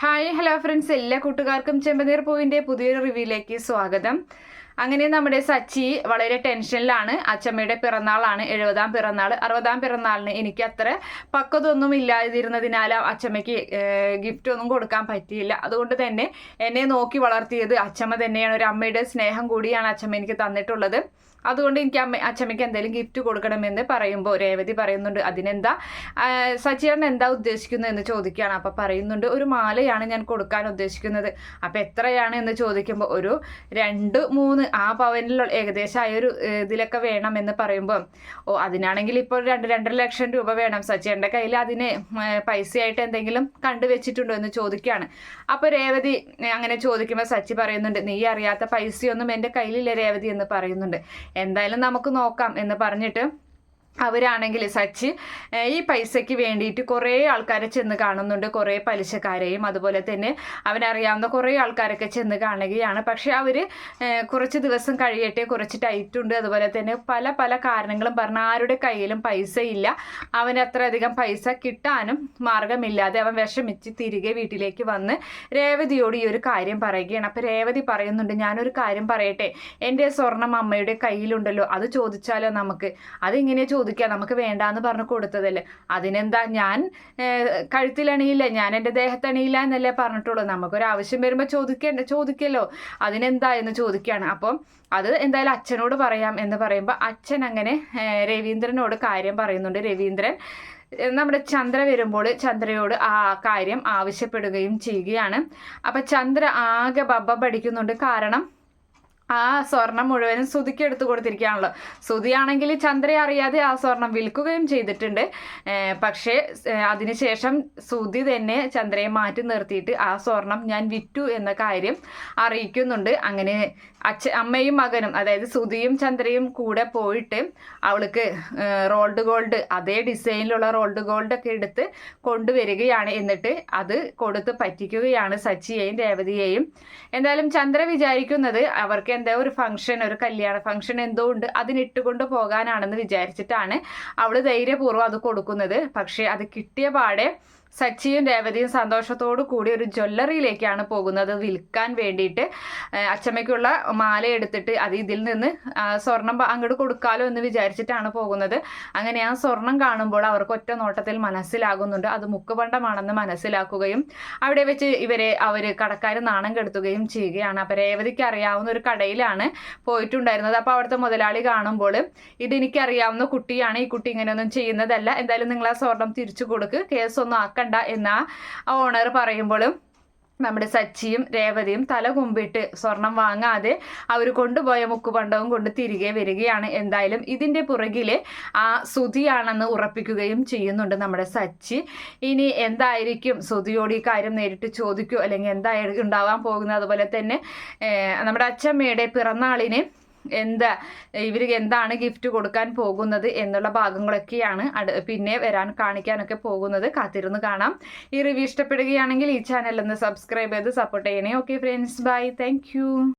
Hi hello friends എല്ലാ കൂട്ടുകാർക്കും ചെമ്പനീർ പൂവിന്റെ പുതിയൊരു റിവ്യൂയിലേക്ക് സ്വാഗതം. അങ്ങനെ നമ്മുടെ സച്ചി വളരെ ടെൻഷനിലാണ്. അച്ചമ്മയുടെ പിറന്നാളാണ്. എഴുപതാം പിറന്നാൾ അറുപതാം പിറന്നാളിന് എനിക്ക് അത്ര പക്വതൊന്നും ഇല്ലാതിരുന്നതിനാൽ അച്ചമ്മയ്ക്ക് ഗിഫ്റ്റ് ഒന്നും കൊടുക്കാൻ പറ്റിയില്ല. അതുകൊണ്ട് തന്നെ എന്നെ നോക്കി വളർത്തിയത് അച്ചമ്മ തന്നെയാണ്. ഒരു അമ്മയുടെ സ്നേഹം കൂടിയാണ് അച്ചമ്മ എനിക്ക് തന്നിട്ടുള്ളത്. അതുകൊണ്ട് എനിക്ക് അമ്മ അച്ഛമ്മയ്ക്ക് എന്തെങ്കിലും ഗിഫ്റ്റ് കൊടുക്കണമെന്ന് പറയുമ്പോൾ രേവതി പറയുന്നുണ്ട് അതിനെന്താ? സച്ചിയേട്ടൻ എന്താ ഉദ്ദേശിക്കുന്നത്? എന്ന് ചോദിക്കുകയാണ്. അപ്പം പറയുന്നുണ്ട് ഒരു മാലയാണ് ഞാൻ കൊടുക്കാൻ ഉദ്ദേശിക്കുന്നത്. അപ്പം എത്രയാണ് എന്ന് ചോദിക്കുമ്പോൾ ഒരു രണ്ട് മൂന്ന് ആ പവനിലുള്ള ഏകദേശം ആ ഒരു ഇതിലൊക്കെ വേണം എന്ന് പറയുമ്പോൾ ഓ അതിനാണെങ്കിൽ ഇപ്പോൾ രണ്ട് രണ്ടര ലക്ഷം രൂപ വേണം. സച്ചിയേട്ടന്റെ കയ്യിൽ അതിന് പൈസയായിട്ട് എന്തെങ്കിലും കണ്ടുവച്ചിട്ടുണ്ടോ എന്ന് ചോദിക്കുകയാണ്. അപ്പോൾ രേവതി അങ്ങനെ ചോദിക്കുമ്പോൾ സച്ചി പറയുന്നുണ്ട് നീ അറിയാത്ത പൈസയൊന്നും എന്റെ കയ്യിലില്ല രേവതി എന്ന് പറയുന്നുണ്ട്. എന്തായാലും നമുക്ക് നോക്കാം എന്ന് പറഞ്ഞിട്ട് അവരാണെങ്കിൽ സച്ച് ഈ പൈസയ്ക്ക് വേണ്ടിയിട്ട് കുറേ ആൾക്കാരെ ചെന്ന് കാണുന്നുണ്ട്. കുറേ പലിശക്കാരെയും. അതുപോലെ തന്നെ അവനറിയാവുന്ന കുറേ ആൾക്കാരൊക്കെ ചെന്ന് കാണുകയാണ്. പക്ഷെ അവർ കുറച്ച് ദിവസം കഴിയട്ടെ കുറച്ച് ടൈറ്റ് ഉണ്ട് അതുപോലെ തന്നെ പല പല കാരണങ്ങളും പറഞ്ഞ ആരുടെ കയ്യിലും പൈസ ഇല്ല അവന് അത്രയധികം പൈസ കിട്ടാനും മാർഗമില്ലാതെ അവൻ വിഷമിച്ച് തിരികെ വീട്ടിലേക്ക് വന്ന് രേവതിയോട് ഈ ഒരു കാര്യം പറയുകയാണ്. അപ്പോൾ രേവതി പറയുന്നുണ്ട് ഞാനൊരു കാര്യം പറയട്ടെ. എന്റെ സ്വർണം അമ്മയുടെ കയ്യിലുണ്ടല്ലോ. അത് ചോദിച്ചാലോ നമുക്ക്? അതിങ്ങനെ ചോദിച്ചു ചോദിക്കുക നമുക്ക് വേണ്ടാന്ന് പറഞ്ഞു കൊടുത്തതല്ലേ? അതിനെന്താ ഞാൻ കഴുത്തിലണിയില്ല ഞാൻ എന്റെ ദേഹത്തണിയില്ല എന്നല്ലേ പറഞ്ഞിട്ടുള്ളൂ. നമുക്കൊരു ആവശ്യം വരുമ്പോൾ ചോദിക്കേണ്ട ചോദിക്കല്ലോ. അതിനെന്താ? എന്ന് ചോദിക്കുകയാണ് അപ്പം അത് എന്തായാലും അച്ഛനോട് പറയാം എന്ന് പറയുമ്പോൾ അച്ഛൻ അങ്ങനെ രവീന്ദ്രനോട് കാര്യം പറയുന്നുണ്ട്. രവീന്ദ്രൻ നമ്മുടെ ചന്ദ്ര വരുമ്പോൾ ചന്ദ്രയോട് ആ കാര്യം ആവശ്യപ്പെടുകയും ചെയ്യുകയാണ്. അപ്പം ചന്ദ്ര ആകെ ബബ്ബ പഠിക്കുന്നുണ്ട്. കാരണം ആ സ്വർണം മുഴുവനും സുതിക്ക് എടുത്തു കൊടുത്തിരിക്കുകയാണല്ലോ. സുതിയാണെങ്കിൽ ചന്ദ്ര അറിയാതെ ആ സ്വർണം വിൽക്കുകയും ചെയ്തിട്ടുണ്ട്. പക്ഷേ അതിനുശേഷം സുതി തന്നെ ചന്ദ്രയെ മാറ്റി നിർത്തിയിട്ട് ആ സ്വർണം ഞാൻ വിറ്റു എന്ന കാര്യം അറിയിക്കുന്നുണ്ട്. അങ്ങനെ അച്ഛ അമ്മയും മകനും അതായത് സുതിയും ചന്ദ്രയും കൂടെ പോയിട്ട് അവൾക്ക് റോൾഡ് ഗോൾഡ് അതേ ഡിസൈനിലുള്ള റോൾഡ് ഗോൾഡ് ഒക്കെ എടുത്ത് കൊണ്ടുവരികയാണ്. എന്നിട്ട് അത് കൊടുത്ത് പറ്റിക്കുകയാണ് സച്ചിയെയും രേവതിയെയും. എന്തായാലും ചന്ദ്ര വിചാരിക്കുന്നത് അവർക്ക് എന്താ ഒരു ഫംഗ്ഷൻ ഒരു കല്യാണ ഫംഗ്ഷൻ എന്തോ ഉണ്ട് അതിനിട്ടുകൊണ്ട് പോകാനാണെന്ന് വിചാരിച്ചിട്ടാണ് അവൾ ധൈര്യപൂർവം അത് കൊടുക്കുന്നത്. പക്ഷേ അത് കിട്ടിയ പാടെ സച്ചിയും രേവതിയും സന്തോഷത്തോടു കൂടി ഒരു ജ്വല്ലറിയിലേക്കാണ് പോകുന്നത്. വിൽക്കാൻ വേണ്ടിയിട്ട് അച്ചമ്മയ്ക്കുള്ള മാല എടുത്തിട്ട് അത് ഇതിൽ നിന്ന് സ്വർണം അങ്ങോട്ട് കൊടുക്കാലോ എന്ന് വിചാരിച്ചിട്ടാണ് പോകുന്നത്. അങ്ങനെ ആ സ്വർണം കാണുമ്പോൾ അവർക്ക് ഒറ്റ നോട്ടത്തിൽ മനസ്സിലാകുന്നുണ്ട്. അത് മുക്കുപണ്ടമാണെന്ന് മനസ്സിലാക്കുകയും അവിടെ വെച്ച് ഇവരെ അവർ കടക്കാർ നാണം കെടുത്തുകയും ചെയ്യുകയാണ്. അപ്പം രേവതിക്ക് അറിയാവുന്ന ഒരു കടയിലാണ് പോയിട്ടുണ്ടായിരുന്നത്. അപ്പോൾ അവിടുത്തെ മുതലാളി കാണുമ്പോൾ ഇതെനിക്കറിയാവുന്ന കുട്ടിയാണ്. ഈ കുട്ടി ഇങ്ങനെയൊന്നും ചെയ്യുന്നതല്ല. എന്തായാലും നിങ്ങൾ ആ സ്വർണം തിരിച്ചു കൊടുക്ക്. കേസൊന്നും ആക്കണ്ട. വേണ്ട എന്ന ഓണർ പറയുമ്പോഴും നമ്മുടെ സച്ചിയും രേവതിയും തല കുമ്പിട്ട് സ്വർണം വാങ്ങാതെ അവർ കൊണ്ടുപോയ മുക്കുപണ്ടവും കൊണ്ട് തിരികെ വരികയാണ്. എന്തായാലും ഇതിന്റെ പുറകിൽ ആ സുതിയാണെന്ന് ഉറപ്പിക്കുകയും ചെയ്യുന്നുണ്ട് നമ്മുടെ സച്ചി. ഇനി എന്തായിരിക്കും സുതിയോട് ഈ കാര്യം നേരിട്ട് ചോദിക്കൂ അല്ലെങ്കിൽ എന്തായിരിക്കും ഉണ്ടാവാൻ പോകുന്നത്? അതുപോലെ തന്നെ നമ്മുടെ അച്ഛമ്മയുടെ പിറന്നാളിന് എന്താ ഇവർ എന്താണ് ഗിഫ്റ്റ് കൊടുക്കാൻ പോകുന്നത് എന്നുള്ള ഭാഗങ്ങളൊക്കെയാണ് പിന്നെ വരാൻ കാണിക്കാനൊക്കെ പോകുന്നത്. കാത്തിരുന്ന് കാണാം. ഈ റിവ്യൂ ഇഷ്ടപ്പെടുകയാണെങ്കിൽ ഈ ചാനൽ ഒന്ന് സബ്സ്ക്രൈബ് ചെയ്ത് സപ്പോർട്ട് ചെയ്യണേ. Okay friends bye thank